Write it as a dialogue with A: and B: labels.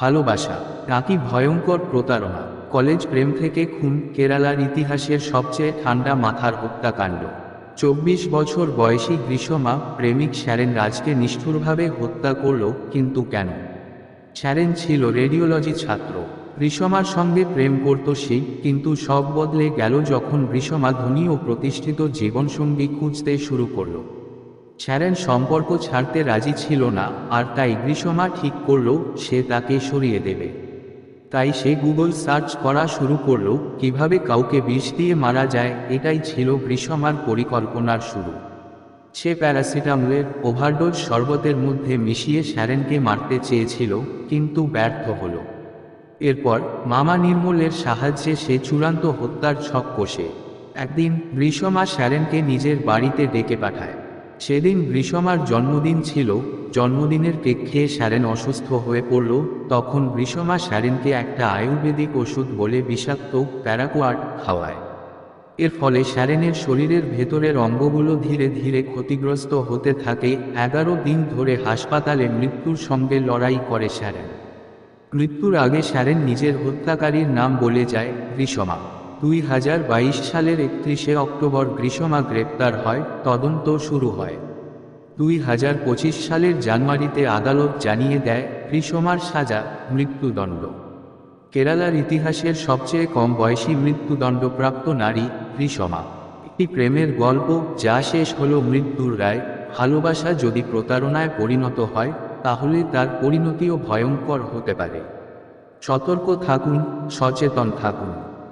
A: ভালোবাসা, নাকি ভয়ঙ্কর প্রতারণা? কলেজ প্রেম থেকে খুন, কেরালার ইতিহাসের সবচেয়ে ঠান্ডা মাথার হত্যাকাণ্ড। চব্বিশ বছর বয়সী গ্রীষ্মা প্রেমিক শ্যারেন রাজকে নিষ্ঠুরভাবে হত্যা করল, কিন্তু কেন? শ্যারেন ছিল রেডিওলজি ছাত্র। গ্রীষ্মার সঙ্গে প্রেম করত সে কিন্তু সব বদলে গেল যখন গ্রীষ্মা ধনী ও প্রতিষ্ঠিত জীবনসঙ্গী খুঁজতে শুরু করল। শ্যারেন সম্পর্ক ছাড়তে রাজি ছিল না, আর তাই গ্রীষ্মা ঠিক করল, সে তাকে সরিয়ে দেবে। তাই সে গুগল সার্চ করা শুরু করল, কীভাবে কাউকে বিষ দিয়ে মারা যায়, এটাই ছিল গ্রীষ্মার পরিকল্পনার শুরু। সে প্যারাসিটামলের ওভারডোজ শরবতের মধ্যে মিশিয়ে শ্যারেনকে মারতে চেয়েছিল, কিন্তু ব্যর্থ হল। এরপর মামা নির্মলের সাহায্যে সে চূড়ান্ত হত্যার ছক কষে। একদিন গ্রীষ্মা শ্যারেনকে নিজের বাড়িতে ডেকে পাঠায়। সেদিন গ্রীষ্মার জন্মদিন ছিল, জন্মদিনের কেক খেয়ে শ্যারেন অসুস্থ হয়ে পড়ল, তখন গ্রীষ্মা শ্যারেনকে একটা আয়ুর্বেদিক ওষুধ বলে বিষাক্ত প্যারাকোয়াট খাওয়ায়। এর ফলে শ্যারেনের শরীরের ভেতরের অঙ্গগুলো ধীরে ধীরে ক্ষতিগ্রস্ত হতে থাকে, এগারো দিন ধরে হাসপাতালে মৃত্যুর সঙ্গে লড়াই করে শ্যারেন মৃত্যুর আগে শ্যারেন নিজের হত্যাকারীর নাম বলে যায় গ্রীষ্মা দুই হাজার বাইশ সালের একত্রিশে অক্টোবর গ্রীষ্মা গ্রেপ্তার হয়, তদন্ত শুরু হয়। দুই হাজার পঁচিশ সালের জানুয়ারিতে আদালত জানিয়ে দেয় গ্রীষ্মার সাজা, মৃত্যুদণ্ড। কেরালার ইতিহাসের সবচেয়ে কম বয়সী মৃত্যুদণ্ডপ্রাপ্ত নারী গ্রীষ্মা একটি প্রেমের গল্প, যা শেষ হল মৃত্যুর রায়, ভালোবাসা যদি প্রতারণায় পরিণত হয়, তাহলে তার পরিণতিও ভয়ঙ্কর হতে পারে। সতর্ক থাকুন, সচেতন থাকুন।